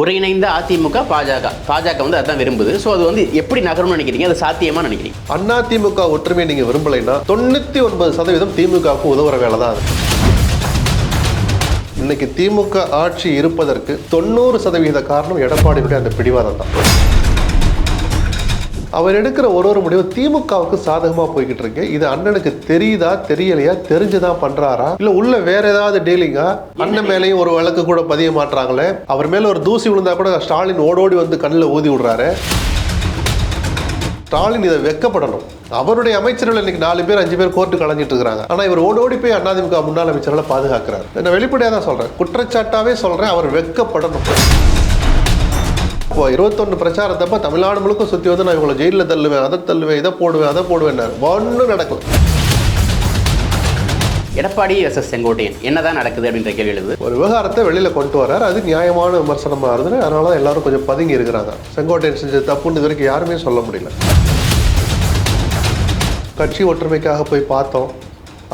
ஒருங்கிணைந்த அதிமுக பாஜக. பாஜக வந்து அதான் விரும்புது. ஸோ அது வந்து எப்படி நகரும்னு நினைக்கிறீங்க? அது சாத்தியமா நினைக்கிறீங்க? அண்ணா திமுக ஒற்றுமையை நீங்க விரும்பலைன்னா தொண்ணூத்தி ஒன்பது சதவீதம் திமுகவுக்கு உதவுற வேலை தான் அது. இன்னைக்கு திமுக ஆட்சி இருப்பதற்கு தொண்ணூறு சதவீத காரணம் எடப்பாடியுடைய அந்த பிடிவாதம் தான். அவர் எடுக்கிற ஒரு ஒரு முடிவு திமுகவுக்கு சாதகமாக போய்கிட்டு இருக்கு. இது அண்ணனுக்கு தெரியுதா தெரியலையா தெரிஞ்சுதான் பண்றாரா? இல்ல உள்ள வேற ஏதாவது டீலிங்கா? அண்ணன் மேலேயும் ஒரு வழக்கு கூட பதிய மாட்டாங்களே அவர் மேல ஒரு தூசி விழுந்தா கூட ஸ்டாலின் ஓடோடி வந்து கண்ணில் ஊதி விடுறாரு. ஸ்டாலின் இதை வெக்கப்படணும். அவருடைய அமைச்சர்கள் இன்னைக்கு நாலு பேர் அஞ்சு பேர் கோர்ட்டு கலைஞ்சிட்டு இருக்காங்க ஆனா இவர் ஓடோடி போய் அண்ணாதிமுக முன்னாள் அமைச்சர்களை பாதுகாக்கிறார். நான் வெளிப்படையாக தான் சொல்றேன். குற்றச்சாட்டாவே சொல்றேன் அவர் வெக்கப்படணும். இப்போ இருபத்தொன்று பிரச்சாரத்தப்ப தமிழ்நாடு முழுக்க சுற்றி வந்து நான் இவங்களை ஜெயிலில் தள்ளுவேன் அதை தள்ளுவேன் இதை போடுவேன் அதை போடுவேன் ஒன்றும் நடக்கல. எடப்பாடி எஸ் செங்கோட்டையன் என்னதான் நடக்குது அப்படின்ற கேள்வி எழுது? ஒரு விவகாரத்தை வெளியில் கொண்டு வரார். அது நியாயமான விமர்சனமாக இருந்தது. அதனால தான் எல்லாரும் கொஞ்சம் பதுங்கி இருக்கிறாங்க. செங்கோட்டையன் செஞ்ச தப்புன்னு இது வரைக்கும் யாருமே சொல்ல முடியல. கட்சி ஒற்றுமைக்காக போய் பார்த்தோம்.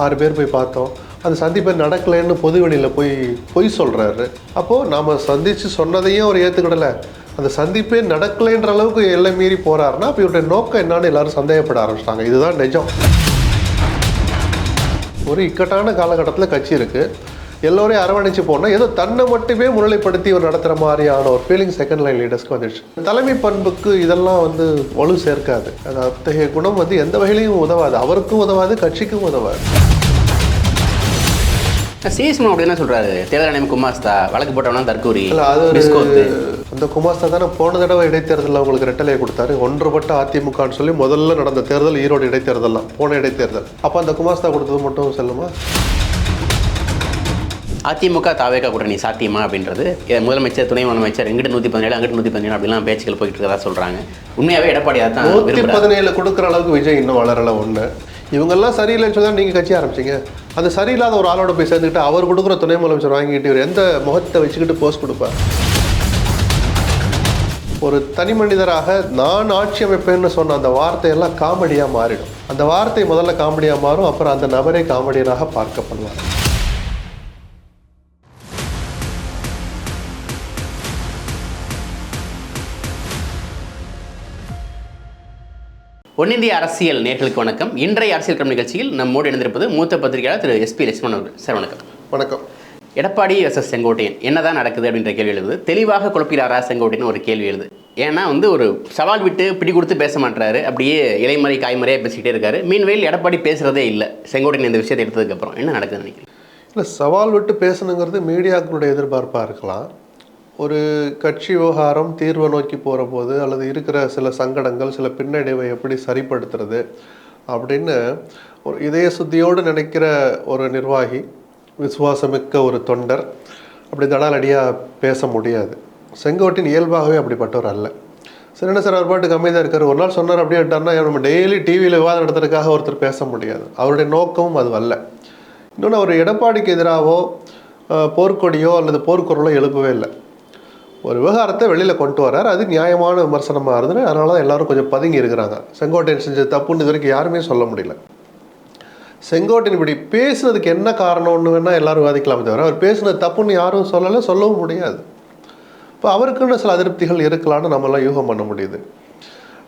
ஆறு பேர் போய் பார்த்தோம். அந்த சந்திப்பை நடக்கலைன்னு பொதுவெளியில் போய் பொய் சொல்கிறாரு அப்போது நாம் சந்தித்து சொன்னதையும் அவர் ஏற்றுக்கிடலை அந்த சந்திப்பே நடக்கலைன்ற அளவுக்கு எல்லை மீறி போகிறாருன்னா அப்போ இவருடைய நோக்கம் என்னன்னு எல்லாரும் சந்தேகப்பட ஆரம்பிச்சிட்டாங்க. இதுதான் நிஜம். ஒரு இக்கட்டான காலகட்டத்தில் கட்சி இருக்குது எல்லோரையும் அரவணைச்சு போனால் ஏதோ தன்னை மட்டுமே முன்னிலைப்படுத்தி ஒரு நடத்துகிற மாதிரியான ஒரு ஃபீலிங் செகண்ட் லைன் லீடர்ஸ்க்கு வந்துடுச்சு. தலைமை பண்புக்கு இதெல்லாம் வந்து வலு சேர்க்காது. அது அத்தகைய குணம் வந்து எந்த வகையிலையும் உதவாது. அவருக்கும் உதவாது கட்சிக்கும் உதவாது. சிஎஸ் அப்படி என்ன சொல்றாரு? தேர்தல் குமாஸ்தா வழக்கு போட்டவனா தற்கூரி இல்லை அது அந்த குமாஸ்தா தானே போன தடவை இடைத்தேர்தலில் உங்களுக்கு ரெட்டலையை கொடுத்தாரு. ஒன்றுபட்ட அதிமுகன்னு சொல்லி முதல்ல நடந்த தேர்தல் ஈரோடு இடைத்தேர்தல் தான் போன இடைத்தேர்தல். அப்போ அந்த குமாஸ்தா கொடுத்தது மட்டும் செல்லுமா? அதிமுக தாவேகா கூட்டணி சாத்தியமா அப்படின்றது முதலமைச்சர் துணை முதலமைச்சர் எங்கிட்ட நூற்றி பதினேழு அங்கிட்ட நூற்றி பதினேழு அப்படிலாம் பேச்சுக்கள் போயிட்டு இருக்கதா சொல்றாங்க. உண்மையாவே எடப்பாடி தான் நூற்றி பதினேழு கொடுக்குற அளவுக்கு விஜய் இன்னும் வளரல ஒன்று இவங்கெல்லாம் சரியில்லைன்னு சொல்லி நீங்கள் கட்சி ஆரம்பிச்சீங்க. அது சரியில்லாத ஒரு ஆளோட போய் சேர்ந்துக்கிட்டு அவர் கொடுக்குற துணை முதலமைச்சர் வாங்கிட்டு இவர் எந்த முகத்தை வச்சுக்கிட்டு போஸ்ட் கொடுப்பார்? ஒரு தனி மனிதராக நான் ஆட்சி அமைப்பேன்னு சொன்ன அந்த வார்த்தையெல்லாம் காமெடியாக மாறிடும். அந்த வார்த்தை முதல்ல காமெடியாக மாறும் அப்புறம் அந்த நபரே காமெடியனாக பார்க்கப்படுவார். ஒன்னிந்திய அரசியல் நேர்களுக்கு வணக்கம். இன்றைய அரசியல் களம் நிகழ்ச்சியில் நம்மோடு இணைந்திருப்பது மூத்த பத்திரிகையாளர் திரு எஸ்பி லட்சுமணன் அவர்கள். சார் வணக்கம். வணக்கம். எடப்பாடி எஸ்எஸ் செங்கோட்டையன் என்னதான் நடக்குது அப்படின்ற கேள்வி எழுது. தெளிவாக குழப்பிறாரா செங்கோட்டையன் ஒரு கேள்வி எழுது. ஏன்னா வந்து ஒரு சவால் விட்டு பிடி கொடுத்து பேச மாட்டாரு அப்படியே இலைமறை காய்மறையாக பேசிக்கிட்டே இருக்காரு. மீன்வேல் எடப்பாடி பேசுறதே இல்லை. செங்கோட்டையன் இந்த விஷயத்தை எடுத்ததுக்கப்புறம் என்ன நடக்குதுன்னு நினைக்கிறேன் இல்லை சவால் விட்டு பேசணுங்கிறது மீடியாக்களுடைய எதிர்பார்ப்பாக இருக்கலாம். ஒரு கட்சி விவகாரம் தீர்வை நோக்கி போகிற போது அல்லது இருக்கிற சில சங்கடங்கள் சில பின்னடைவை எப்படி சரிப்படுத்துறது அப்படின்னு ஒரு இதய சுத்தியோடு நினைக்கிற ஒரு நிர்வாகி விசுவாசமிக்க ஒரு தொண்டர். அப்படி தடாலடியாக பேச முடியாது. செங்கோட்டின் இயல்பாகவே அப்படிப்பட்டவர் அல்ல. சரி என்ன சார் அவர் பாட்டுக்கு அமைதியாக இருக்கார்? ஒரு நாள் சொன்னார் அப்படியே விட்டார்னா நம்ம டெய்லி டிவியில் விவாதம் நடத்துறதுக்காக ஒருத்தர் பேச முடியாது. அவருடைய நோக்கமும் அது அல்ல. இன்னொன்று அவர் எடப்பாடிக்கு எதிராகவோ போர்க்கொடியோ அல்லது போர்க்குரலோ எழுப்பவே இல்லை. ஒரு விவகாரத்தை வெளியில் கொண்டு வரார் அது நியாயமான விமர்சனமாக இருந்தது. அதனால தான் எல்லாரும் கொஞ்சம் பதுங்கி இருக்கிறாங்க. செங்கோட்டையன் செஞ்ச தப்புன்னு இது வரைக்கும் யாருமே சொல்ல முடியல. செங்கோட்டையன் இப்படி பேசுனதுக்கு என்ன காரணம்னு வேணால் எல்லாரும் வாதிக்கலாமே தவிர அவர் பேசுனது தப்புன்னு யாரும் சொல்லலை சொல்லவும் முடியாது. இப்போ அவருக்குன்னு சில அதிருப்திகள் இருக்கலாம்னு நம்மளாம் யூகம் பண்ண முடியுது.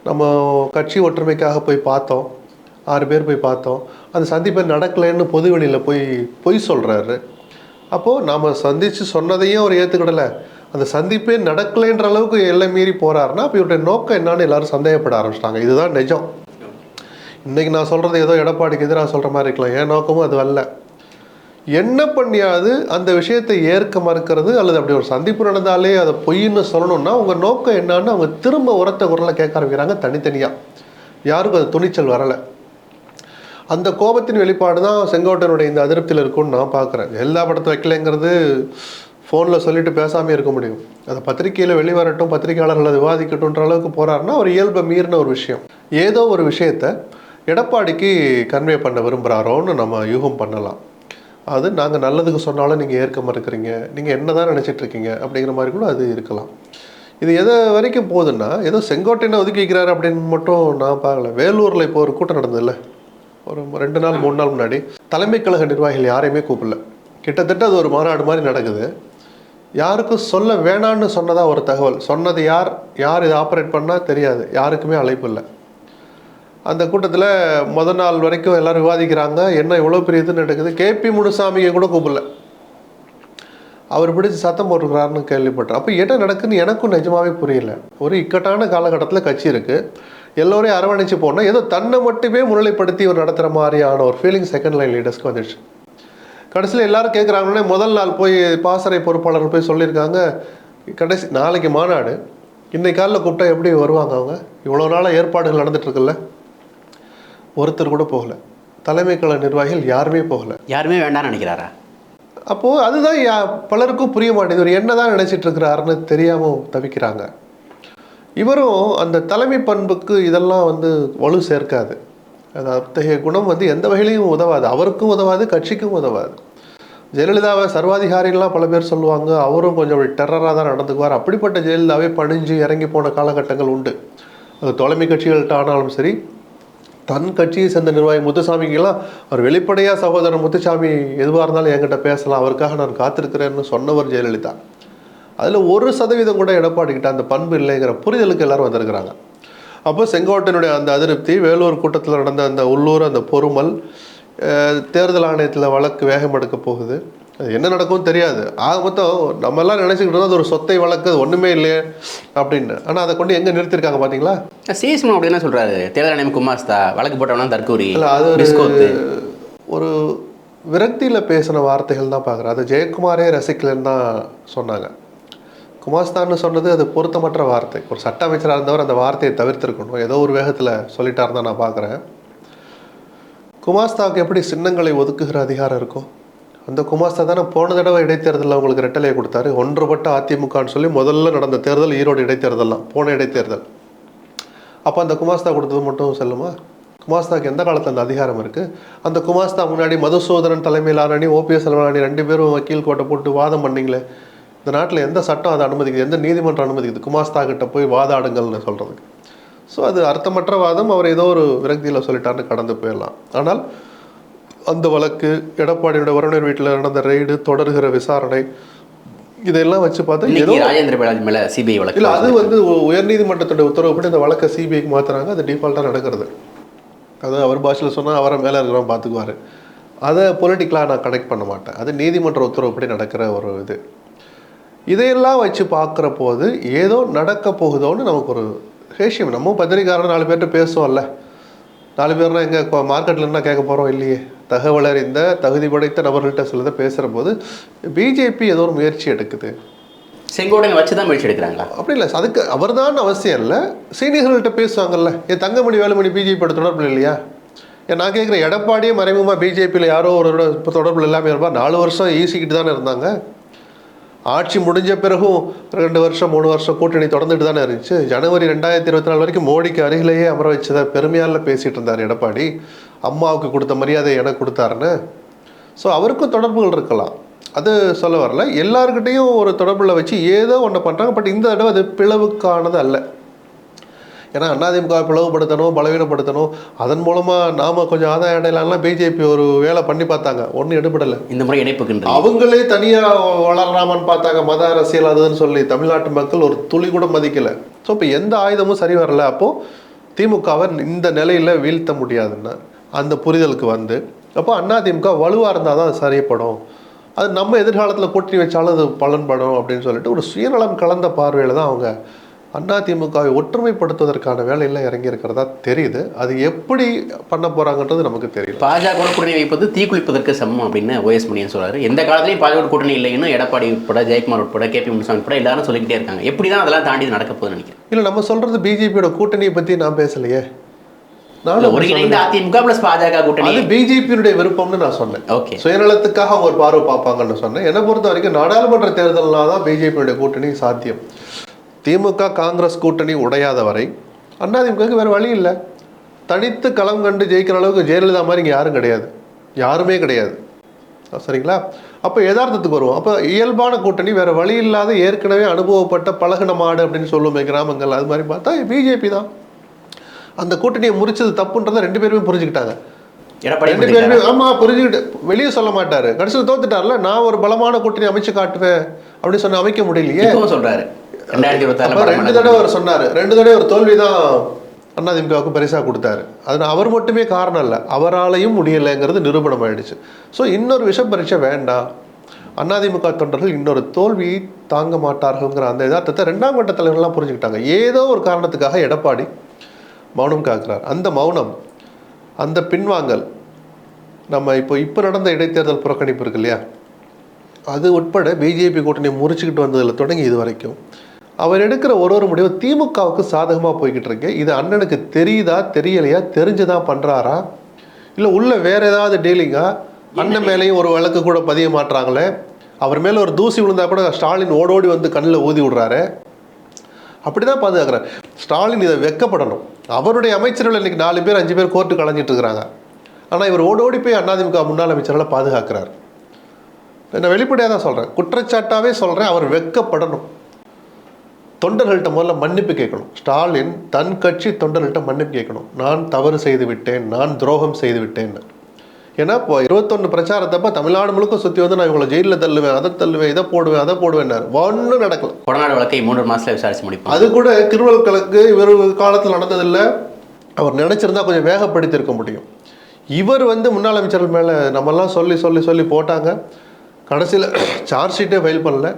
நம்ம கட்சி ஒற்றுமைக்காக போய் பார்த்தோம். ஆறு பேர் போய் பார்த்தோம். அந்த சந்திப்பை நடக்கலைன்னு பொதுவெளியில் போய் பொய் சொல்கிறாரு அப்போது நாம் சந்தித்து சொன்னதையும் அவர் ஏற்றுக்கிடலை அந்த சந்திப்பே நடக்கலைன்ற அளவுக்கு எல்லை மீறி போகிறாருன்னா அப்போ இவருடைய நோக்கம் என்னான்னு எல்லாரும் சந்தேகப்பட ஆரம்பிச்சிட்டாங்க. இதுதான் நிஜம். இன்றைக்கி நான் சொல்கிறது ஏதோ எடப்பாடிக்கு எதிராக சொல்கிற மாதிரி இருக்கலாம். என் நோக்கமும் அது அல்ல. என்ன பண்ணியாவது அந்த விஷயத்தை ஏற்க மறுக்கிறது அல்லது அப்படி ஒரு சந்திப்பு நடந்தாலே அதை பொய்ன்னு சொல்லணும்னா உங்கள் நோக்கம் என்னான்னு அவங்க திரும்ப உரத்த குரலை கேட்க ஆரம்பிக்கிறாங்க தனித்தனியாக யாருக்கும் அது துணிச்சல் வரலை. அந்த கோபத்தின் வெளிப்பாடு தான் செங்கோட்டனுடைய இந்த அதிருப்தியில் இருக்கும்னு நான் பார்க்குறேன். எல்லா படத்தை வைக்கலைங்கிறது ஃபோனில் சொல்லிட்டு பேசாமே இருக்க முடியும். அதை பத்திரிக்கையில் வெளிவரட்டும் பத்திரிகையாளர்கள் அதை விவாதிக்கட்டும்ன்ற அளவுக்கு போகிறாருன்னா ஒரு இயல்பை மீறின ஒரு விஷயம். ஏதோ ஒரு விஷயத்தை எடப்பாடிக்கு கன்வே பண்ண விரும்புகிறாரோன்னு நம்ம யூகம் பண்ணலாம். அது நாங்கள் நல்லதுக்கு சொன்னாலும் நீங்கள் ஏற்க மறுக்கிறீங்க நீங்கள் என்ன தான் நினச்சிட்டு இருக்கீங்க அப்படிங்கிற மாதிரி கூட அது இருக்கலாம். இது எதை வரைக்கும் போகுதுன்னா ஏதோ செங்கோட்டையனை ஒதுக்கி வைக்கிறாரு அப்படின்னு மட்டும் நான் பார்க்கல. வேலூரில் இப்போ ஒரு கூட்டம் நடந்ததில்ல. ஒரு ரெண்டு நாள் மூணு நாள் முன்னாடி தலைமை கழக நிர்வாகிகள் யாரையுமே கூப்பிடல. கிட்டத்தட்ட அது ஒரு மாநாடு மாதிரி நடக்குது. யாருக்கும் சொல்ல வேணான்னு சொன்னதாக ஒரு தகவல். சொன்னது யார் யார் இதை ஆப்ரேட் பண்ணால் தெரியாது. யாருக்குமே அழைப்பு இல்லை. அந்த கூட்டத்தில் முத நாள் வரைக்கும் எல்லாரும் விவாதிக்கிறாங்க என்ன இவ்வளோ பெரிய இதுன்னு நடக்குது கேபி முனுசாமியை கூட கூப்பிடல. அவர் பிடிச்சி சத்தம் போட்டுருக்கிறாருன்னு கேள்விப்பட்டேன். அப்போ என்ன நடக்குதுன்னு எனக்கும் நிஜமாவே புரியல. ஒரு இக்கட்டான காலகட்டத்தில் கட்சி இருக்குது எல்லோரையும் அரவணைச்சு போனால் ஏதோ தன்னை மட்டுமே முன்னிலைப்படுத்தி ஒரு நடத்துகிற மாதிரியான ஒரு ஃபீலிங் செகண்ட் லைன் லீடர்ஸ்க்கு வந்துடுச்சு. கடைசியில் எல்லோரும் கேட்குறாங்கன்னே முதல் நாள் போய் பாசறை பொறுப்பாளர் போய் சொல்லியிருக்காங்க கடைசி நாளைக்கு மாநாடு. இன்னைக்கு காலில் கூப்பிட்டா எப்படி வருவாங்க அவங்க? இவ்வளோ நாளாக ஏற்பாடுகள் நடந்துகிட்ருக்குல்ல ஒருத்தர் கூட போகல. தலைமை கழக நிர்வாகிகள் யாருமே போகல. யாருமே வேண்டாம்னு நினைக்கிறாரா? அப்போது அதுதான் யா- பலருக்கும் புரிய மாட்டேங்குது. ஒரு என்ன தான் நினச்சிட்டு இருக்கிறாருன்னு தெரியாமல் தவிக்கிறாங்க. இவரும் அந்த தலைமை பண்புக்கு இதெல்லாம் வந்து வலு சேர்க்காது. அது அத்தகைய குணம் வந்து எந்த வகையிலையும் உதவாது. அவருக்கும் உதவாது கட்சிக்கும் உதவாது. ஜெயலலிதாவை சர்வாதிகாரிலாம் பல பேர் சொல்லுவாங்க அவரும் கொஞ்சம் டெரராக தான் நடந்துக்குவார். அப்படிப்பட்ட ஜெயலலிதாவே பணிஞ்சு இறங்கி போன காலகட்டங்கள் உண்டு. அது தலைமை கட்சிகள்கிட்ட ஆனாலும் சரி தன் கட்சியை சேர்ந்த நிர்வாகி முத்துசாமிக்கெல்லாம் அவர் வெளிப்படையாக சகோதரர் முத்துசாமி எதுவாக இருந்தாலும் என்கிட்ட பேசலாம் அவருக்காக நான் காத்திருக்கிறேன்னு சொன்னவர் ஜெயலலிதா. அதில் ஒரு சதவீதம் கூட எடப்பாடிக்கிட்ட அந்த பண்பு இல்லைங்கிற புரிதலுக்கு எல்லாரும் வந்திருக்கிறாங்க. அப்போ செங்கோட்டையினுடைய அந்த அதிருப்தி வேலூர் கூட்டத்தில் நடந்த அந்த உள்ளூர் அந்த பொறுமல் தேர்தல் ஆணையத்தில் வழக்கு வேகம் எடுக்க போகுது. என்ன நடக்கும்னு தெரியாது. ஆக மொத்தம் நம்ம எல்லாம் நினச்சிக்கிட்டு இருந்தோம் அது ஒரு சொத்தை வழக்கு அது ஒன்றுமே இல்லையே அப்படின்னு. ஆனால் அதை கொண்டு எங்கே நிறுத்திருக்காங்க பார்த்தீங்களா சிஎஸ்மன் அப்படி என்ன சொல்றாரு? தேர்தல் ஆணையம் குமாஸ்தா வழக்கு போட்டவனா தற்கூரி இல்ல, அது ஒரு- ஒரு விரக்தியில் பேசின வார்த்தைகள் தான் பார்க்குறேன் அது ஜெயக்குமாரே ரசிக்கலன்னு தான் சொன்னாங்க. குமாஸ்தான்னு சொன்னது அது பொருத்தமற்ற வார்த்தை. ஒரு சட்ட அமைச்சராக இருந்தவர் அந்த வார்த்தையை தவிர்த்திருக்கணும். ஏதோ ஒரு வேகத்தில் சொல்லிட்டாருன்னு தான் நான் பார்க்குறேன் குமாஸ்தாவுக்கு எப்படி சின்னங்களை ஒதுக்குகிற அதிகாரம் இருக்கும் அந்த குமாஸ்தா தானே போன தடவை இடைத்தேர்தலில் அவங்களுக்கு ரெட்டலையை கொடுத்தாரு. ஒன்றுபட்ட அதிமுகன்னு சொல்லி முதல்ல நடந்த தேர்தல் ஈரோடு இடைத்தேர்தலாம் போன இடைத்தேர்தல். அப்போ அந்த குமாஸ்தா கொடுத்தது மட்டும் செல்லுமா? குமாஸ்தாக்கு எந்த காலத்தில் அந்த அதிகாரம் இருக்குது அந்த குமாஸ்தா முன்னாடி மதுசூதனன் தலைமையிலான அணி ஓபிஎஸ் தலைமையிலான ரெண்டு பேரும் வக்கீல் கோட்டை போட்டு வாதம் பண்ணீங்களே. இந்த நாட்டில் எந்த சட்டம் அதை அனுமதிக்குது? எந்த நீதிமன்றம் அனுமதிக்குது? குமாஸ்தா கிட்ட போய் வாதாடுங்கள்னு சொல்கிறதுக்கு ஸோ அது அர்த்தமற்ற வாதம் அவர் ஏதோ ஒரு விரக்தியில் சொல்லிட்டாருன்னு கடந்து போயிடலாம். ஆனால் அந்த வழக்கு எடப்பாடியோட உறவினர் வீட்டில் நடந்த ரெய்டு தொடர்கிற விசாரணை இதெல்லாம் வச்சு பார்த்தா ஏதோ ராஜேந்திர பாலாஜி மேல சிபிஐ வழக்கு இல்லை அது வந்து உ- உயர்நீதிமன்றத்துடைய உத்தரவுப்படி இந்த வழக்கை சிபிஐக்கு மாத்துறாங்க. அது டிஃபால்ட்டாக நடக்கிறது. அது அவர் பாஷையில் சொன்னால் அவரை மேலே இருக்கிறவன் பார்த்துக்குவார் அதை பொலிட்டிக்கலாக நான் கனெக்ட் பண்ண மாட்டேன். அது நீதிமன்ற உத்தரவுப்படி நடக்கிற ஒரு இது. இதையெல்லாம் வச்சு பார்க்குற போது ஏதோ நடக்க போகுதோன்னு நமக்கு ஒரு ஹேஷியம். நம்ம பத்திரிக்காரன் நாலு பேர்கிட்ட பேசுவோம்ல. நாலு பேர்னா எங்கே மார்க்கெட்டில் என்ன கேட்க போகிறோம் இல்லையே. தகவல் அறிந்த தகுதி படைத்த நபர்கள்ட்ட சிலதை பேசுகிற போது பிஜேபி ஏதோ ஒரு முயற்சி எடுக்குது. செங்கோட்டையை வச்சு தான் முயற்சி எடுக்கிறாங்களா? அப்படி இல்லை அதுக்கு அவர்தான் அவசியம் இல்லை. சீனியர்கள்ட்ட பேசுவாங்கல்ல என் தங்கமணி வேலுமணி பிஜேபியோட தொடர்பில் இல்லையா? ஏன் நான் கேட்குறேன் எடப்பாடியே மறைமுகமாக பிஜேபியில் யாரோ ஒரு இப்போ தொடர்பில் இல்லாமல் இருப்பா? நாலு வருஷம் ஈசிக்கிட்டு தானே இருந்தாங்க. ஆட்சி முடிஞ்ச பிறகும் ரெண்டு வருஷம் மூணு வருஷம் கூட்டணி தொடர்ந்துட்டு தானே இருந்துச்சு. ஜனவரி ரெண்டாயிரத்தி இருபத்தி நாலு வரைக்கும் மோடிக்கு அருகிலேயே அமர வச்சதை பெருமையால பேசிட்டு இருந்தார் எடப்பாடி. அம்மாவுக்கு கொடுத்த மரியாதை எனக்கு கொடுத்தாருன்னு. ஸோ அவருக்கும் தொடர்புகள் இருக்கலாம். அது சொல்ல வரல. எல்லாருக்கிட்டையும் ஒரு தொடர்பில் வச்சு ஏதோ ஒன்று பண்ணுறாங்க பட் இந்த தடவை அது பிளவுக்கானது அல்ல. ஏன்னா அதிமுக பிளவுபடுத்தணும் பலவீனப்படுத்தணும். அதன் மூலமாக நாம கொஞ்சம் ஆதாயம் அடையலாம்லாம் பிஜேபி ஒரு வேலை பண்ணி பார்த்தாங்க. ஒன்றும் எடுபடலை. இந்த முறை இணைப்புக்கின்ற அவங்களே தனியாக வளரலாமான்னு பார்த்தாங்க. மத அரசியல் அதுன்னு சொல்லி தமிழ்நாட்டு மக்கள் ஒரு துளி கூட மதிக்கலை. ஸோ இப்போ எந்த ஆயுதமும் சரி வரல. அப்போது திமுகவை இந்த நிலையில் வீழ்த்த முடியாதுன்னா. அந்த புரிதலுக்கு வந்து அப்போ அதிமுக வலுவாக இருந்தால் தான் அது சரியப்படும். அது நம்ம எதிர்காலத்தில் கூட்டணி வச்சாலும் அது பலன்படும் அப்படின்னு சொல்லிட்டு ஒரு சுயநலம் கலந்த பார்வையில் தான் அவங்க அதிமுகவை ஒற்றுமைப்படுத்துவதற்கான வேலையில் இறங்கி இருக்கிறதா தெரியுது. அது எப்படி பண்ண போகிறாங்கன்றது நமக்கு தெரியல. பாஜக கூட்டணி வைப்பது தீக்குளிப்பதற்கு சமம் அப்படின்னு ஓஎஸ் மணியன் சொல்றாரு. எந்த காலத்திலையும் பாஜக கூட்டணி இல்லைன்னு எடப்பாடி உட்பட ஜெயக்குமார் உட்பட கே பி முனுசாமி உட்பட எல்லாரும் சொல்லிக்கிட்டே இருக்காங்க. எப்படி தான் அதெல்லாம் தாண்டி நடக்க போகுதுன்னு நினைக்கிறேன் இல்லை நம்ம சொல்கிறது பிஜேபியோட கூட்டணியை பற்றி நான் பேசலையே. ஒருங்கிணைந்த அதிமுக பிளஸ் பாஜக கூட்டணி அது பிஜேபியினுடைய விருப்பம்னு நான் சொன்னேன். ஓகே சுயநலத்துக்காக ஒரு பார்வை பார்ப்பாங்கன்னு சொன்னேன். என்னை பொறுத்த வரைக்கும் நாடாளுமன்ற தேர்தல்னா தான் பிஜேபியுடைய கூட்டணி சாத்தியம். திமுக காங்கிரஸ் கூட்டணி உடையாத வரை அதிமுகவுக்கு வேறு வழி இல்லை. தனித்து களம் கண்டு ஜெயிக்கிற அளவுக்கு ஜெயலலிதா மாதிரி இங்கே யாரும் கிடையாது. யாருமே கிடையாது. சரிங்களா? அப்போ யதார்த்தத்துக்கு வருவோம். அப்போ இயல்பான கூட்டணி வேறு வழி இல்லாத ஏற்கனவே அனுபவப்பட்ட பழகுன மாடு அப்படின்னு சொல்லுவோமே கிராமங்கள் அது மாதிரி பார்த்தா பிஜேபி தான். அந்த கூட்டணியை முறிச்சது தப்புன்றதை ரெண்டு பேருமே புரிஞ்சுக்கிட்டாங்க. ரெண்டு பேருமே ஆமா புரிஞ்சுக்கிட்டு வெளியே சொல்ல மாட்டாரு. கடைசியில் தோத்துட்டார்ல நான் ஒரு பலமான கூட்டணி அமைச்சு காட்டுவேன் அப்படின்னு சொன்ன அமைக்க முடியலையே. அப்ப ரெண்டு தடவை அவர் சொன்னாரு. ரெண்டு தடவை ஒரு தோல்வி தான் அதிமுகவுக்கு பரிசா கொடுத்தாரு. அது அவர் மட்டுமே காரணம் இல்லை. அவராலையும் முடியலைங்கிறது நிரூபணம் ஆயிடுச்சு ஸோ இன்னொரு விஷ பரீட்சை வேண்டாம். அதிமுக தொண்டர்கள் இன்னொரு தோல்வியை தாங்க மாட்டார்கள்ங்கிற அந்த யதார்த்தத்தை ரெண்டாம் கட்ட தலைவர்கள்லாம் புரிஞ்சுக்கிட்டாங்க. ஏதோ ஒரு காரணத்துக்காக எடப்பாடி மௌனம் காக்கிறார். அந்த மௌனம் அந்த பின்வாங்கல் நம்ம இப்போ இப்போ நடந்த இடைத்தேர்தல் புறக்கணிப்பு இருக்கு இல்லையா? அது உட்பட பிஜேபி கூட்டணி முறிச்சுக்கிட்டு வந்ததில் தொடங்கி இது வரைக்கும். அவர் எடுக்கிற ஒரு ஒரு முடிவு திமுகவுக்கு சாதகமாக போய்கிட்டு இருக்கு. இது அண்ணனுக்கு தெரியுதா தெரியலையா தெரிஞ்சுதா பண்ணுறாரா இல்லை உள்ள வேற ஏதாவது டீலிங்கா அண்ணன் மேலேயும் ஒரு வழக்கு கூட பதிய மாட்டுறாங்களே அவர் மேலே ஒரு தூசி விழுந்தா கூட ஸ்டாலின் ஓடோடி வந்து கண்ணில் ஊதி விடுறாரு? அப்படிதான் பாதுகாக்கிறார். ஸ்டாலின் இதை வெக்கப்படணும். அவருடைய அமைச்சர்கள் இன்றைக்கி நாலு பேர் அஞ்சு பேர் கோர்ட்டு கலைஞ்சிட்டு இருக்கிறாங்க. ஆனால் இவர் ஓடோடி போய் அதிமுக முன்னாள் அமைச்சர்களை பாதுகாக்கிறார். நான் வெளிப்படையாக தான் சொல்கிறேன் குற்றச்சாட்டாகவே சொல்கிறேன் அவர் வெக்கப்படணும். தொண்டர்கள்ட்ட முதல்ல மன்னிப்பு கேட்கணும். ஸ்டாலின் தன் கட்சி தொண்டர்கள்ட்ட மன்னிப்பு கேட்கணும். நான் தவறு செய்து விட்டேன். நான் துரோகம் செய்து விட்டேன்னு. ஏன்னா இப்போ இருபத்தொன்று பிரச்சாரத்தப்ப தமிழ்நாடு முழுக்க சுற்றி வந்து நான் இவங்களை ஜெயிலில் தள்ளுவேன் அதை தள்ளுவேன் இதை போடுவேன் அதை போடுவேன்னாரு ஒன்றும் நடக்கல. கொடநாடு வழக்கை மூன்று மாசத்துல விசாரிச்சு முடிப்போம். அது கூட திருவள்ளுவர்களுக்கு இவர் காலத்தில் நடந்ததில்லை. அவர் நினைச்சிருந்தா கொஞ்சம் வேகப்படுத்தியிருக்க முடியும். இவர் வந்து முன்னாள் அமைச்சர்கள் மேலே நம்மெல்லாம் சொல்லி சொல்லி சொல்லி போட்டாங்க. கடைசியில் சார்ஜ் ஷீட்டே ஃபைல் பண்ணல.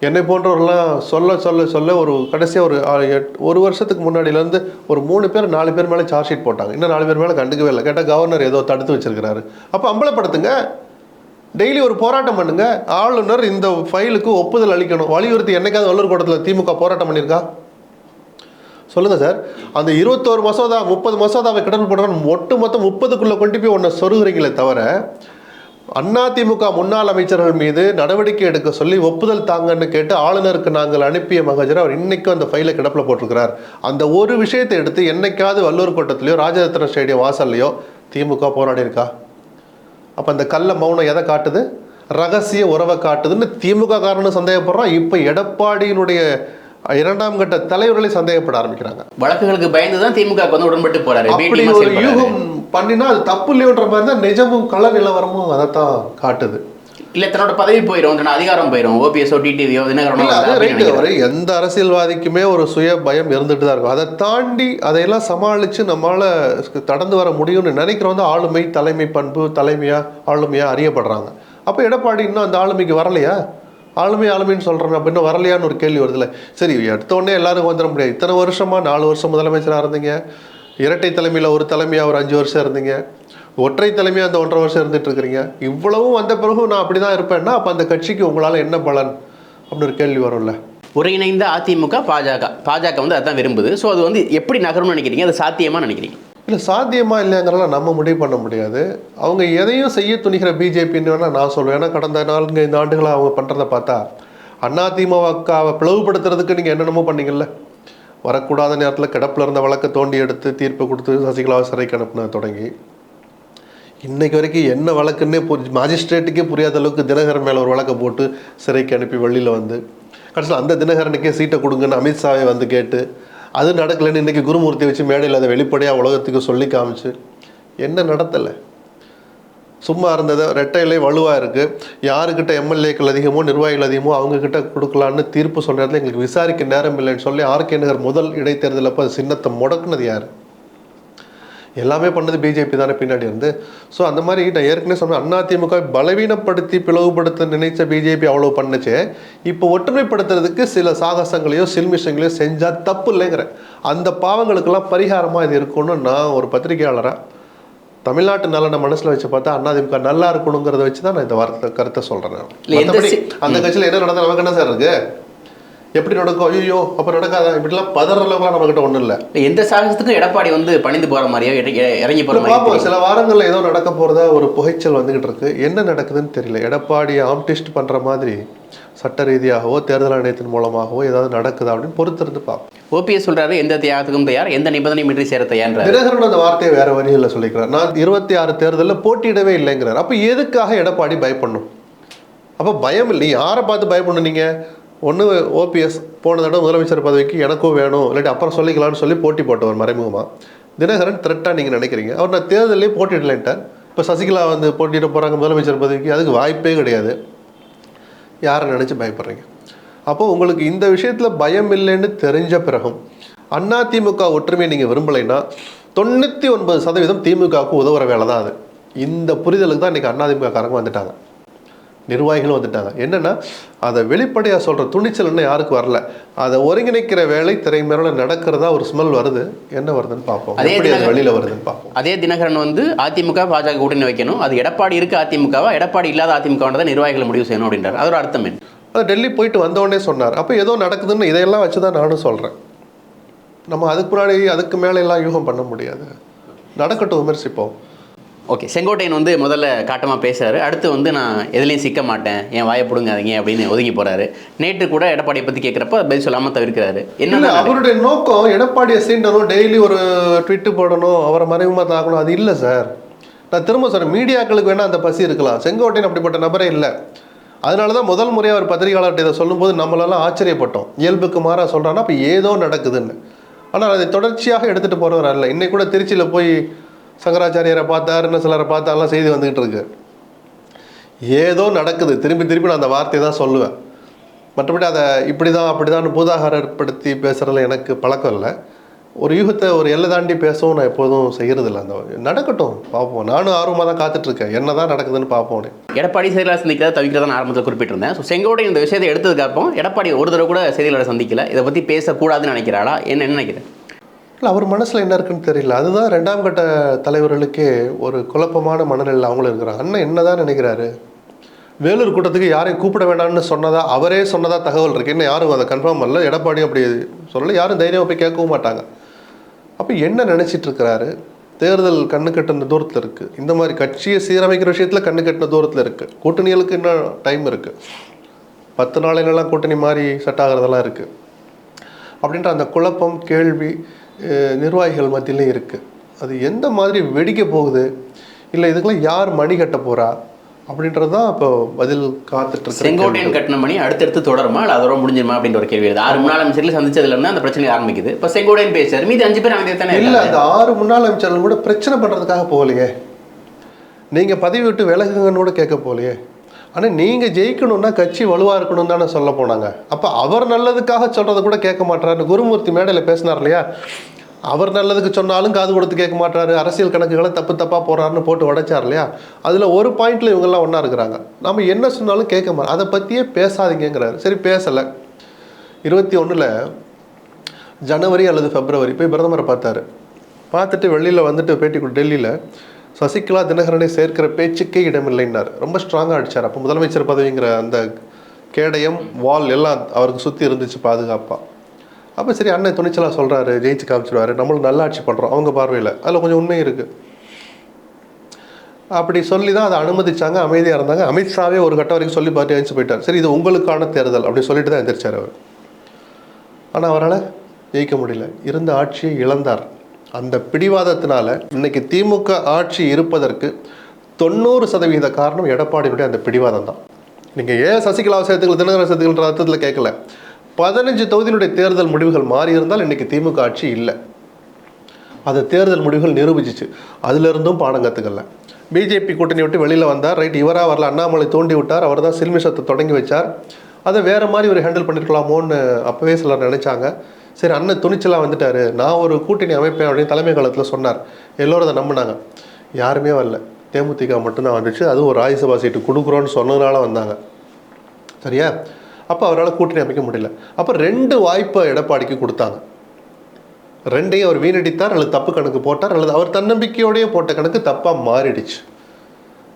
என்னை போன்றவர்கள்லாம் சொல்ல சொல்ல சொல்ல ஒரு கடைசியாக ஒரு எட்- ஒரு வருஷத்துக்கு முன்னாடியிலேருந்து ஒரு மூணு பேர் நாலு பேர் மேலே சார்ஜ் ஷீட் போட்டாங்க. இன்னும் நாலு பேர் மேலே கண்டுக்கவே இல்லை. கேட்டால் கவர்னர் ஏதோ தடுத்து வச்சிருக்கிறாரு. அப்போ அம்பலப்படுத்துங்க. டெய்லி ஒரு போராட்டம் பண்ணுங்க. ஆளுநர் இந்த ஃபைலுக்கு ஒப்புதல் அளிக்கணும். வலியுறுத்தி என்னைக்காவது வல்லூர் கூட்டத்தில் திமுக போராட்டம் பண்ணியிருக்கா? சொல்லுங்கள் சார் அந்த இருபத்தோரு மசோதா முப்பது மசோதாவை கிடப்பில் போடுறோம் ஒட்டு மொத்தம் முப்பதுக்குள்ளே கொண்டு போய் ஒன்றை சொருகிறீங்களே தவிர அதிமுக முன்னாள் அமைச்சர்கள் மீது நடவடிக்கை எடுக்க சொல்லி ஒப்புதல் தாங்கன்னு கேட்டு ஆளுநருக்கு நாங்கள் அனுப்பிய மகஜர் அவர் இன்னைக்கும் அந்த ஃபைலை கிடப்பில் போட்டிருக்கிறார். அந்த ஒரு விஷயத்தை எடுத்து என்னைக்காவது வல்லூர் கோட்டத்திலையோ ராஜரத்ன ஸ்டேடியம் வாசல்லையோ திமுக போராடி இருக்கா? அப்போ அந்த கள்ள மௌனம் எதை காட்டுது? ரகசிய உறவை காட்டுதுன்னு திமுக காரணம் சந்தேகப்படுறான். இப்போ எடப்பாடியினுடைய இரண்டாம் கட்ட தலைவர்களே சந்தேகப்பட ஆரம்பிக்கிறாங்க. வழக்குகளுக்கு பயந்து தான் திமுக வந்து உடன்பட்டு போறாரு. அப்படி ஒரு. யூகம் பண்ணினா அது தப்பு இல்லையோன்ற மாதிரி தான் நிஜமும் கள நிலவரமும் அதைத்தான் காட்டுது. இல்ல தன்னோட பதவி போயிடும் தன்னோட அதிகாரம் போயிடும் ஓபிஎஸ்ஓ டிடிவியோ தினகரனோ. ஒரு எந்த அரசியல்வாதிக்குமே ஒரு சுய பயம் இருந்துட்டு தான் இருக்கும். அதை தாண்டி அதையெல்லாம் சமாளிச்சு நம்மளால கடந்து வர முடியும்னு நினைக்கிறோம் வந்து ஆளுமை தலைமை பண்பு தலைமையா ஆளுமையா அறியப்படுறாங்க. அப்போ எடப்பாடி இன்னும் அந்த ஆளுமைக்கு வரலையா? ஆளுமை ஆளுமைன்னு சொல்கிறோம் அப்படின்னு வரலையான்னு ஒரு கேள்வி வருதுல்ல. சரி எடுத்த உடனே எல்லாரும் வந்துட முடியாது. இத்தனை வருஷமா நாலு வருஷம் முதலமைச்சராக இருந்தீங்க. இரட்டை தலைமையில் ஒரு தலைமையாக ஒரு அஞ்சு வருஷம் இருந்தீங்க. ஒற்றை தலைமையாக அந்த ஒன்றரை வருஷம் இருந்துட்டு இருக்கிறீங்க. இவ்வளவும் வந்த பிறகு நான் அப்படி தான் இருப்பேன்னா அப்போ அந்த கட்சிக்கு உங்களால் என்ன பலன்? அப்படின்னு ஒரு கேள்வி வரும்ல. ஒருங்கிணைந்த அதிமுக பாஜக. பாஜக வந்து அதான் விரும்புது. ஸோ அது வந்து எப்படி நகரும்னு நினைக்கிறீங்க? அது சாத்தியமாக நினைக்கிறீங்க? இல்லை சாத்தியமா இல்லைங்கிறலாம் நம்ம முடிவு பண்ண முடியாது. அவங்க எதையும் செய்ய துணிகிற பிஜேபின்னு வேணால் நான் சொல்லுவேன் ஏன்னா கடந்த நான்கு ஐந்து ஆண்டுகளாக அவங்க பண்ணுறத பார்த்தா அதிமுகவை பிளவுபடுத்துறதுக்கு நீங்கள் என்னென்னமோ பண்ணீங்கல்ல? வரக்கூடாத நேரத்தில் கிடப்பில் இருந்த வழக்கை தோண்டி எடுத்து தீர்ப்பு கொடுத்து சசிகலாவை சிறைக்கு அனுப்புன தொடங்கி. இன்னைக்கு வரைக்கும் என்ன வழக்குன்னே புரி மாஜிஸ்ட்ரேட்டுக்கே புரியாத அளவுக்கு தினகரன் மேலே ஒரு வழக்கை போட்டு சிறைக்கு அனுப்பி வெளியில் வந்து. கடைசியில் அந்த தினகரனுக்கே சீட்டை கொடுங்கன்னு அமித்ஷாவை வந்து கேட்டு அது நடக்கலைன்னு இன்றைக்கி குருமூர்த்தி வச்சு மேடையில் அதை வெளிப்படையாக உலகத்துக்கு சொல்லி காமிச்சு என்ன நடத்தலை? சும்மா இருந்ததை ரெட்டையிலே வலுவாக இருக்குது யாருக்கிட்ட எம்எல்ஏக்கள் அதிகமோ நிர்வாகிகள் அதிகமோ அவங்கக்கிட்ட கொடுக்கலான்னு தீர்ப்பு சொன்ன இடத்துல எங்களுக்கு விசாரிக்க நேரம் இல்லைன்னு சொல்லி ஆர்கே நகர் முதல் இடைத்தேர்தல் அப்போ சின்னத்தை முடக்குனது யார்? எல்லாமே பண்ணது பிஜேபி தானே பின்னாடி இருந்து. ஸோ அந்த மாதிரி நான் ஏற்கனவே சொன்னேன் அதிமுக பலவீனப்படுத்தி பிளவுபடுத்த நினைச்ச பிஜேபி அவ்வளோ பண்ணுச்சு. இப்போ ஒற்றுமைப்படுத்துறதுக்கு சில சாகசங்களையோ சில்மிஷங்களையோ செஞ்சால் தப்பு இல்லைங்கிறேன் அந்த பாவங்களுக்கெல்லாம் பரிகாரமாக இது இருக்கும்னு நான் ஒரு பத்திரிகையாளராக தமிழ்நாட்டு நலனை மனசில் வச்சு பார்த்தா அதிமுக நல்லா இருக்கணுங்கிறத வச்சு தான் நான் இந்த வார்த்தை கருத்தை சொல்கிறேன் அந்த கட்சியில் என்ன நடந்தா நமக்கு என்ன சார் இருக்கு? எப்படி நடக்கும்? ஐயோ அப்போ நடக்காதா? இப்படிலாம் பதற அளவுக்குலாம் நம்மக்கிட்ட ஒன்றும் இல்லை. எந்த சாகசத்துக்கும் எடப்பாடி வந்து பணிந்து போற மாதிரியோ இற- இற- இறங்கி மாதிரியோ பார்ப்போம். சில வாரங்கள்ல ஏதோ நடக்க போறதா ஒரு புகைச்சல் வந்துகிட்டு இருக்கு. என்ன நடக்குதுன்னு தெரியல. எடப்பாடி ஆம்டிஸ்ட் பண்ற மாதிரி சட்ட ரீதியாகவோ தேர்தல் ஆணையத்தின் மூலமாகவோ ஏதாவது நடக்குதா அப்படின்னு பொறுத்திருந்து பார்ப்போம் ஓபிஎஸ் சொல்றாரு எந்த தியாகத்துக்கும் தயார் எந்த நிபந்தனையும் இன்றி சேர தயார்ன்றாரு. தினகரன் அந்த வார்த்தையை வேற வழியில் சொல்லிக்கிறார். நான் இருபத்தி ஆறு தேர்தலில் போட்டியிடவே இல்லைங்கிறார். அப்ப எதுக்காக எடப்பாடி பயப்படணும்? அப்ப பயம் இல்லை. யாரை பார்த்து பயப்படணும் நீங்க? ஒன்று ஓபிஎஸ் போன தடவை முதலமைச்சர் பதவிக்கு எனக்கும் வேணும் இல்லாட்டி அப்புறம் சொல்லிக்கலாம்னு சொல்லி போட்டி போட்டவர் மறைமுகமா. தினகரன் த்ரெட்டாக நீங்கள் நினைக்கிறீங்க? அவர் நான் தேர்தலே போட்டியிடலைன்ட்டார் இப்போ சசிகலா வந்து போட்டியிட போகிறாங்க முதலமைச்சர் பதவிக்கு அதுக்கு வாய்ப்பே கிடையாது. யாரை நினச்சி பயப்படுறீங்க? அப்போது உங்களுக்கு இந்த விஷயத்தில் பயம் இல்லைன்னு தெரிஞ்ச பிறகும் அதிமுக ஒற்றுமையை நீங்கள் விரும்பலைன்னா தொண்ணூற்றி ஒன்பது சதவீதம் திமுகவுக்கு உதவுற வேலை தான் அது. இந்த புரிதலுக்கு தான் இன்றைக்கி அதிமுக காரங்க வந்துட்டாங்க. நிர்வாகிகளும் வந்துட்டாங்க. என்னன்னா அதை வெளிப்படையாக சொல்கிற துணிச்சல் இன்னும் யாருக்கு வரல. அதை ஒருங்கிணைக்கிற வேலை திரைமறையில் நடக்கிறதா ஒரு ஸ்மெல் வருது. என்ன வருதுன்னு பார்ப்போம். அதே வெளியில் வருதுன்னு பார்ப்போம். அதே தினகரன் வந்து அதிமுக பாஜக கூட்டணி வைக்கணும். அது எடப்பாடி இருக்கு அதிமுகவா? எடப்பாடி இல்லாத அதிமுக தான் நிர்வாகிகள் முடிவு செய்யணும் அப்படின்றார். அதோட அர்த்தம் என்ன? அது டெல்லி போயிட்டு வந்தோடனே சொன்னார். அப்போ ஏதோ நடக்குதுன்னு இதையெல்லாம் வச்சு தான் நானும் சொல்கிறேன் நம்ம அதுக்கு முன்னாடி அதுக்கு மேலே எல்லாம் யூகம் பண்ண முடியாது. நடக்கட்டும் விமர்சிப்போம். ஓகே செங்கோட்டையன் வந்து முதல்ல காட்டமாக பேசுறாரு. அடுத்து வந்து நான் எதுலேயும் சிக்க மாட்டேன். என் வாயை பிடுங்காதீங்க அப்படின்னு ஒதுங்கி போறாரு. நேற்று கூட எடப்பாடியை பற்றி கேட்குறப்ப பதில் சொல்லாமல் தவிர்க்கிறாரு. என்ன அவருடைய நோக்கம் எடப்பாடியை சீண்டணும் டெய்லி ஒரு ட்விட்டு போடணும் அவரை மறைமுகமாக தாக்கணும் அது இல்லை சார். நான் திரும்ப சொல்றேன் மீடியாக்களுக்கு வேணால் அந்த பசி இருக்கலாம். செங்கோட்டையன் அப்படிப்பட்ட நபரே இல்லை. அதனால தான் முதல் முறையாக ஒரு பத்திரிகையாளர்கிட்ட இதை சொல்லும்போது நம்மளெல்லாம் ஆச்சரியப்பட்டோம். இயல்புக்கு மாறாக சொல்கிறான்னா அப்போ ஏதோ நடக்குதுன்னு. ஆனால் அதை தொடர்ச்சியாக எடுத்துகிட்டு போகிறவர் அல்ல. இன்னைக்கு கூட திருச்சியில் போய் சங்கராச்சாரியரை பார்த்தார் இன்னும் சிலரை பார்த்தாலாம் செய்தி வந்துக்கிட்டு இருக்கு. ஏதோ நடக்குது. திரும்பி திரும்பி நான் அந்த வார்த்தையை தான் சொல்லுவேன். மற்றபடி அதை இப்படி தான் அப்படி தான் பூதாகரப்படுத்தி பேசுகிறதுல எனக்கு பழக்கம் இல்லை. ஒரு யூகத்தை ஒரு எல்லை தாண்டி பேசவும் நான் எப்போதும் செய்கிறதில்ல அந்த நடக்கட்டும் பார்ப்போம். நானும் ஆர்வமாக தான் காத்துட்ருக்கேன். என்ன தான் நடக்குதுன்னு பார்ப்போம். எடப்பாடி செய்தியாளர் சந்திக்கிறத தவிர்க்கிறத நான் ஆரம்பத்தில் குறிப்பிட்டிருந்தேன். ஸோ செங்கோட்டையன் இந்த விஷயத்தை எடுத்ததுக்கு எடப்பாடி ஒரு தடவை கூட செய்தியாளரை சந்திக்கல. இதை பற்றி பேசக்கூடாதுன்னு நினைக்கிறாளா? என்ன என்ன நினைக்கிறேன் இல்லை அவர் மனசில் என்ன இருக்குன்னு தெரியல. அதுதான் ரெண்டாம் கட்ட தலைவர்களுக்கே ஒரு குழப்பமான மனநிலையில் அவங்களும் இருக்கிறாங்க. அண்ணன் என்ன தான் நினைக்கிறாரு? வேலூர் கூட்டத்துக்கு யாரையும் கூப்பிட வேண்டாம்னு சொன்னதா அவரே சொன்னதா தகவல் இருக்குது என்ன யாரும் அதை கன்ஃபார்ம் பண்ணல. எடப்பாடி அப்படி சொல்லலை. யாரும் தைரியமாக போய் கேட்கவும் மாட்டாங்க. அப்போ என்ன நினச்சிட்டு இருக்கிறாரு? தேர்தல் கண்ணு கட்டின தூரத்தில் இருக்குது இந்த மாதிரி கட்சியை சீரமைக்கிற விஷயத்தில் கண்ணு கட்டின தூரத்தில் இருக்குது கூட்டணிகளுக்கு இன்னும் டைம் இருக்குது பத்து நாளையிலலாம் கூட்டணி மாதிரி செட் ஆகிறதெல்லாம் இருக்குது அப்படின்ற அந்த குழப்பம் கேள்வி நிர்வாகிகள் மத்தியிலும் இருக்குது அது எந்த மாதிரி வெடிக்க போகுது? இல்லை இதுக்கெல்லாம் யார் மணி கட்ட போகிறா அப்படின்றது தான் இப்போ பதில் காத்துட்டு செங்கோட்டையன் கட்டின மணி அடுத்தடுத்து தொடருமா? இல்லை அதோட முடிஞ்சிருமா அப்படின்ற ஒரு கேள்வி ஆறு முன்னாள் அமைச்சர்கள் சந்திச்சதுல இருந்து அந்த பிரச்சனை ஆரம்பிக்குது. இப்போ செங்கோட்டையன் பேசுறாரு. மீதி அஞ்சு பேர் அமைதியாக தானே இல்லை. அந்த ஆறு முன்னாள் அமைச்சர்கள் கூட பிரச்சனை பண்ணுறதுக்காக போகலையே. நீங்கள் பதவி விட்டு விலகுங்கன்னு கூட கேட்க போகலையே. ஆனால் நீங்கள் ஜெயிக்கணும்னா கட்சி வலுவாக இருக்கணும் தானே சொல்ல போனாங்க. அப்போ அவர் நல்லதுக்காக சொல்கிறத கூட கேட்க மாட்டாருன்னு குருமூர்த்தி மேடையில் பேசினார் இல்லையா? அவர் நல்லதுக்கு சொன்னாலும் காது கொடுத்து கேட்க மாட்டாரு அரசியல் கணக்குகளை தப்பு தப்பாக போகிறாருன்னு போட்டு உடைச்சார் இல்லையா? அதில் ஒரு பாயிண்ட்டில் இவங்கெல்லாம் ஒன்றா இருக்கிறாங்க. நம்ம என்ன சொன்னாலும் கேட்க மாட்டோம் அதை பற்றியே பேசாதீங்கிறாரு சரி பேசலை. இருபத்தி ஒன்றில் ஜனவரி அல்லது பிப்ரவரி போய் பிரதமரை பார்த்தாரு. பார்த்துட்டு வெளியில் வந்துட்டு பேட்டி டெல்லியில் சசிகலா தினகரனை சேர்க்கிற பேச்சுக்கே இடமில்லைன்னார். ரொம்ப ஸ்ட்ராங்காக அடித்தார் அப்போ முதலமைச்சர் பதவிங்கிற அந்த கேடயம் வால் எல்லாம் அவருக்கு சுற்றி இருந்துச்சு பாதுகாப்பாக அப்போ சரி அண்ணன் துணிச்சலாக சொல்கிறாரு ஜெயிச்சு காமிச்சிடுவார் நம்மளும் நல்லாட்சி பண்ணுறோம் அவங்க பார்வையில். அதில் கொஞ்சம் உண்மை இருக்குது அப்படி சொல்லி தான் அதை அனுமதிச்சாங்க. அமைதியாக இருந்தாங்க. அமித்ஷாவே ஒரு கட்டம் வரைக்கும் சொல்லி பார்த்து எழுந்து போயிட்டார். சரி இது உங்களுக்கான தேர்தல் அப்படின்னு சொல்லிட்டு தான் எந்திரிச்சார் அவர். ஆனால் அவரால் ஜெயிக்க முடியல. இருந்த ஆட்சியை இழந்தார். அந்த பிடிவாதத்தினால இன்னைக்கு திமுக ஆட்சி இருப்பதற்கு தொண்ணூறு சதவீத காரணம் எடப்பாடியினுடைய அந்த பிடிவாதம் தான் நீங்கள் ஏன் சசிகலா சேர்த்துக்கள் தினகரன் சேர்த்துக்கள்ன்ற அர்த்தத்தில் கேட்கல பதினஞ்சு தொகுதியினுடைய தேர்தல் முடிவுகள் மாறி இருந்தால் இன்னைக்கு திமுக ஆட்சி இல்லை. அது தேர்தல் முடிவுகள் நிரூபிச்சிச்சு. அதிலிருந்தும் பாடம் கற்றுக்கல பிஜேபி கூட்டணி விட்டு வெளியில் வந்தார். ரைட் இவராக வரல அண்ணாமலை தூண்டி விட்டார். அவர் தான் சில்மிஷத்தை தொடங்கி வச்சார். அதை வேறு மாதிரி ஒரு ஹேண்டில் பண்ணியிருக்கலாமோன்னு அப்போவே சிலர் நினச்சாங்க. சரி அண்ணன் துணிச்சலாக வந்துட்டார். நான் ஒரு கூட்டணி அமைப்பேன் அப்படின்னு தலைமை காலத்தில் சொன்னார். எல்லோரும் அதை நம்பினாங்க. யாருமே வரல. தேமுதிக மட்டும்தான் வந்துச்சு. அதுவும் ஒரு ராஜ்யசபா சீட்டு கொடுக்குறோன்னு சொன்னதுனால வந்தாங்க. சரியா? அப்போ அவரால் கூட்டணி அமைக்க முடியல. அப்போ ரெண்டு வாய்ப்பை எடப்பாடிக்கு கொடுத்தாங்க. ரெண்டையும் அவர் வீணடித்தார் அல்லது தப்பு கணக்கு போட்டார் அல்லது அவர் தன்னம்பிக்கையோடையே போட்ட கணக்கு தப்பாக மாறிடுச்சு.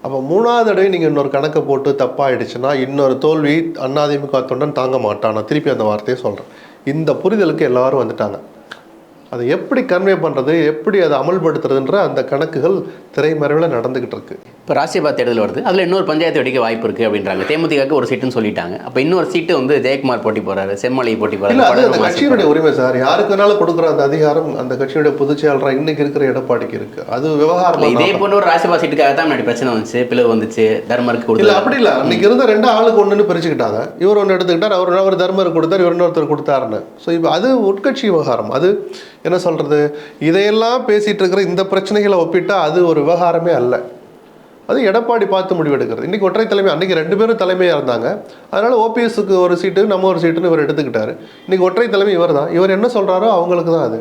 அப்போ மூணாவது தடவை நீங்கள் இன்னொரு கணக்கை போட்டு தப்பாகிடுச்சுன்னா இன்னொரு தோல்வி அண்ணாதிமுக தொண்டன் தாங்க மாட்டான். நான் திருப்பி அந்த வார்த்தையை சொல்கிறேன் இந்த புரிதலுக்கு எல்லாரும் வந்துட்டாங்க. அதை எப்படி கன்வே பண்ணுறது எப்படி அதை அமல்படுத்துறதுன்ற அந்த கணக்குகள் திரைமறைவில் நடந்துக்கிட்டு இருக்கு. இப்போ ராஜ்யசபா தேர்தல் வருது. அதில் இன்னொரு பஞ்சாயத்து வெடிக்க வாய்ப்பு இருக்குது அப்படின்றாங்க. தேமுதிகக்கு ஒரு சீட்டுன்னு சொல்லிட்டாங்க. அப்போ இன்னொரு சீட்டு வந்து ஜெயக்குமார் போட்டி போறாரு செம்மலை போட்டி அது அந்த கட்சியினுடைய உரிமை சார். யாருக்கு வேணாலும் கொடுக்குற அந்த அதிகாரம் அந்த கட்சியுடைய பொதுச் செயலராக இன்னைக்கு இருக்கிற எடப்பாடிக்கு இருக்கு. அது விவகாரம் இதே போன்ற ஒரு ராஜ்யசபா சீட்டுக்காக தான் முன்னாடி பிரச்சனை வந்துச்சு பிளவு வந்துச்சு தர்மருக்கு இல்ல கொடுத்து அப்படி இல்ல. அன்னைக்கு இருந்த ரெண்டு ஆளுக்கு ஒண்ணுன்னு பிரிச்சுக்கிட்டாங்க இவர் ஒன்று எடுத்துக்கிட்டார் அவர் அவர் தர்மர் கொடுத்தார் இவர் இன்னொருத்தர் கொடுத்தாருன்னு. ஸோ இப்போ அது உட்கட்சி விவகாரம். அது என்ன சொல்றது? இதையெல்லாம் பேசிட்டு இருக்கிற இந்த பிரச்சனைகளை ஒப்பிட்டா அது ஒரு விவகாரமே அல்ல. அது எடப்பாடி பார்த்து முடிவெடுக்கிறது. இன்னைக்கு ஒற்றை தலைமை அன்னைக்கு ரெண்டு பேரும் தலைமையாக இருந்தாங்க. அதனால ஓபிஎஸ்க்கு ஒரு சீட்டு நம்ம ஒரு சீட்டுன்னு இவர் எடுத்துக்கிட்டாரு. இன்னைக்கு ஒற்றை தலைமை இவர் தான் இவர் என்ன சொல்றாரோ அவங்களுக்கு தான் அது.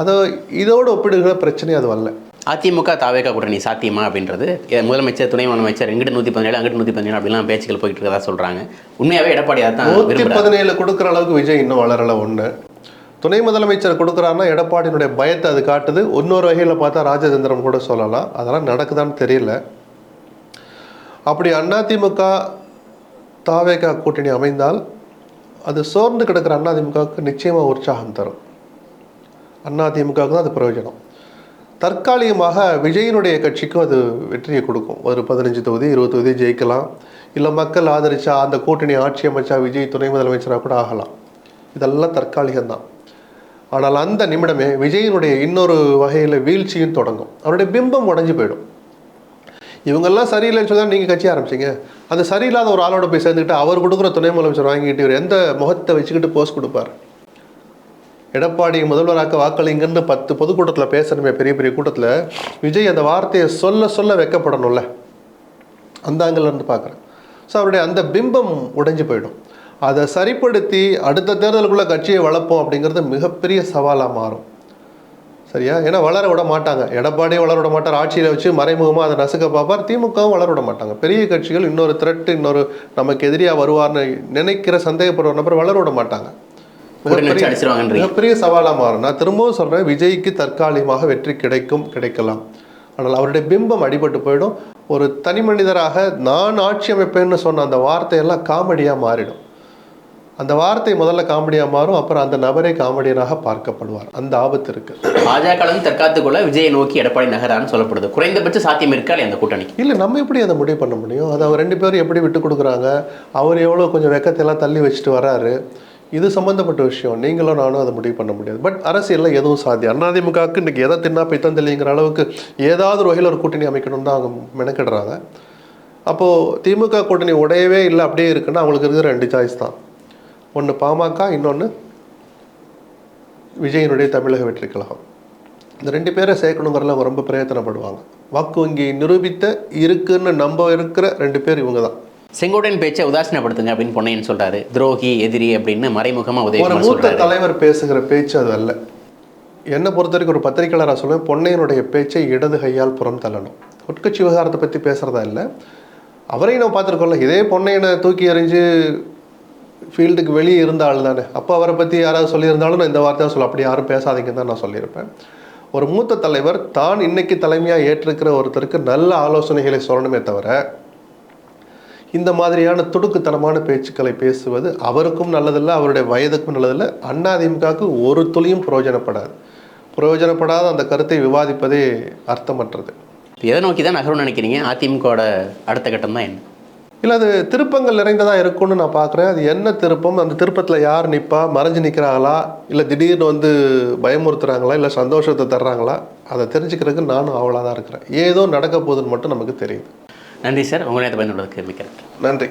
அதை இதோடு ஒப்பிடுகிற பிரச்சனை அது வரல அதிமுக தாவேகா கூட்டணி சாத்தியமா அப்படின்றது? முதலமைச்சர் துணை முதலமைச்சர் இங்கிட்டு நூற்றி பதினேழு அங்கிட்டு நூற்றி பதினேழு அப்படிலாம் பேச்சுக்கள் போயிட்டு இருக்கதா சொல்றாங்க. உண்மையாவே எடப்பாடி அதை தான் நூற்றி பதினேழு கொடுக்குற அளவுக்கு விஜய் இன்னும் வளரல ஒன்று துணை முதலமைச்சர் கொடுக்குறாருன்னா எடப்பாடியினுடைய பயத்தை அது காட்டுது. இன்னொரு வகையில் பார்த்தா ராஜதந்திரம் கூட சொல்லலாம். அதெல்லாம் நடக்குதான்னு தெரியல. அப்படி அதிமுக தாவேகா கூட்டணி அமைந்தால் அது சோர்ந்து கிடக்கிற அதிமுகவுக்கு நிச்சயமாக உற்சாகம் தரும். அதிமுகவுக்கு தான் அது பிரயோஜனம். தற்காலிகமாக விஜயினுடைய கட்சிக்கும் அது வெற்றியை கொடுக்கும். ஒரு பதினஞ்சு தொகுதி இருபது தொகுதி ஜெயிக்கலாம். இல்லை மக்கள் ஆதரிச்சா அந்த கூட்டணி ஆட்சி அமைச்சா விஜய் துணை முதலமைச்சராக கூட ஆகலாம். இதெல்லாம் தற்காலிகம்தான். ஆனால் அந்த நிமிடமே விஜயினுடைய இன்னொரு வகையில் வீழ்ச்சியும் தொடங்கும். அவருடைய பிம்பம் உடஞ்சி போயிடும். இவங்கெல்லாம் சரியில்லைன்னு சொல்லி தான் நீங்கள் கட்சி ஆரம்பிச்சீங்க. அந்த சரியில்லாத ஒரு ஆளோட போய் சேர்ந்துக்கிட்டு அவர் கொடுக்குற துணை முதலமைச்சர் வாங்கிட்டு இவர் எந்த முகத்தை வச்சுக்கிட்டு போஸ்ட் கொடுப்பார்? எடப்பாடி முதல்வராக்க வாக்களிங்கன்னு பத்து பொதுக்கூட்டத்தில் பேசணுமே பெரிய பெரிய கூட்டத்தில். விஜய் அந்த வார்த்தையை சொல்ல சொல்ல வைக்கப்படணும்ல. அந்த ஆங்கிலிருந்து பார்க்குறேன். ஸோ அவருடைய அந்த பிம்பம் உடைஞ்சு போயிடும். அதை சரிப்படுத்தி அடுத்த தேர்தலுக்குள்ள கட்சியை வளர்ப்போம் அப்படிங்கிறது மிகப்பெரிய சவாலாக மாறும். சரியா? ஏன்னா வளர விட மாட்டாங்க. எடப்பாடியும் வளர விட மாட்டார். ஆட்சியில் வச்சு மறைமுகமாக அதை நசுக்க பார்ப்பார். திமுகவும் வளர விட மாட்டாங்க. பெரிய கட்சிகள் இன்னொரு த்ரெட் இன்னொரு நமக்கு எதிரியாக வருவார்னு நினைக்கிற சந்தேகப்படுற நபர் வளர விட மாட்டாங்க. மிகப்பெரிய சவாலாக மாறும். நான் திரும்பவும் சொல்கிறேன் விஜய்க்கு தற்காலிகமாக வெற்றி கிடைக்கும் கிடைக்கலாம். ஆனால் அவருடைய பிம்பம் அடிபட்டு போயிடும். ஒரு தனி மனிதராக நான் ஆட்சி அமைப்பேன்னு சொன்ன அந்த வார்த்தையெல்லாம் காமெடியாக மாறிடும். அந்த வார்த்தை முதல்ல காமெடியாக மாறும் அப்புறம் அந்த நபரே காமெடியனாக பார்க்கப்படுவார். அந்த ஆபத்து இருக்கு. பாஜகவும் தற்காத்துக்குள்ள விஜயை நோக்கி எடப்பாடி நகரான்னு சொல்லப்படுது. குறைந்தபட்ச சாத்தியம் இருக்கா அந்த கூட்டணிக்கு. இல்லை நம்ம எப்படி அதை முடிவு பண்ண முடியும்? அதை அவர் ரெண்டு பேரும் எப்படி விட்டு கொடுக்குறாங்க? அவர் எவ்வளோ கொஞ்சம் வெக்கத்தையெல்லாம் தள்ளி வச்சுட்டு வராரு? இது சம்மந்தப்பட்ட விஷயம். நீங்களும் நானும் அதை முடிவு பண்ண முடியாது. பட் அரசியலில் எதுவும் சாத்தியம். அதிமுகவுக்கு இன்றைக்கி எதை தின்னா பித்தம் தெளிங்கிற அளவுக்கு ஏதாவது ஒரு வகையில் ஒரு கூட்டணி அமைக்கணும்னு தான் அவங்க மெனக்கிடுறாங்க. அப்போது திமுக கூட்டணி உடையவே இல்லை அப்படியே இருக்குன்னா அவங்களுக்கு இருக்கிற ரெண்டு சாய்ஸ் தான். ஒன்று பாமக இன்னொன்று விஜயனுடைய தமிழக வெற்றி கழகம். இந்த ரெண்டு பேரை சேர்க்கணுங்கிறதுல அவங்க ரொம்ப பிரயத்தனப்படுவாங்க. வாக்கு வங்கி நிரூபித்த இருக்குன்னு நம்ப இருக்கிற ரெண்டு பேர் இவங்க தான். செங்கோட்டையன் பேச்சை உதாசீனப்படுத்துங்க அப்படின்னு பொன்னையன் சொல்றாரு. துரோகி எதிரி அப்படின்னு மறைமுகமா ஒரு உதயகுமார் மூத்த தலைவர் பேசுகிற பேச்சு அது அல்ல. என்னை பொறுத்த வரைக்கும் ஒரு பத்திரிக்கையாளராக சொல்லுவேன் பொன்னையனுடைய பேச்சை இடது கையால் புறம் தள்ளணும். உட்கட்சி விவகாரத்தை பற்றி பேசுகிறதா இல்லை. அவரையும் நம்ம பார்த்துருக்கோம்ல இதே பொன்னையனை தூக்கி எறிஞ்சு ஃபீல்டுக்கு வெளியே இருந்த ஆள் தானே. அப்போ அவரை பற்றி யாராவது சொல்லியிருந்தாலும் நான் இந்த வார்த்தையாக சொல்ல அப்படி யாரும் பேசாதீங்கன்னு தான் நான் சொல்லியிருப்பேன். ஒரு மூத்த தலைவர் தான் இன்னைக்கு தலைமையாக ஏற்றிருக்கிற ஒருத்தருக்கு நல்ல ஆலோசனைகளை சொல்லணுமே தவிர இந்த மாதிரியான துடுக்குத்தனமான பேச்சுக்களை பேசுவது அவருக்கும் நல்லதில்லை அவருடைய வயதுக்கும் நல்லதில்லை. அதிமுகவுக்கு ஒரு துளியும் பிரயோஜனப்படாது. பிரயோஜனப்படாத அந்த கருத்தை விவாதிப்பதே அர்த்தமற்றது. எதை நோக்கி தான் நகரும்னு நினைக்கிறீங்க? அதிமுகவோட அடுத்த கட்டம் தான் என்ன? இல்லை அது திருப்பங்கள் நிறைந்ததாக இருக்கும்னு நான் பார்க்குறேன் அது என்ன திருப்பம்? அந்த திருப்பத்தில் யார் நிற்பா மறைஞ்சு நிற்கிறாங்களா இல்லை திடீர்னு வந்து பயமுறுத்துறாங்களா? இல்லை சந்தோஷத்தை தர்றாங்களா? அதை தெரிஞ்சுக்கிறதுக்கு நானும் அவளாக தான் இருக்கிறேன். ஏதோ நடக்க போகுதுன்னு மட்டும் நமக்கு தெரியுது. நன்றி சார். உங்களை பயனுள்ளதுக்கு மிக்க நன்றி. நன்றி.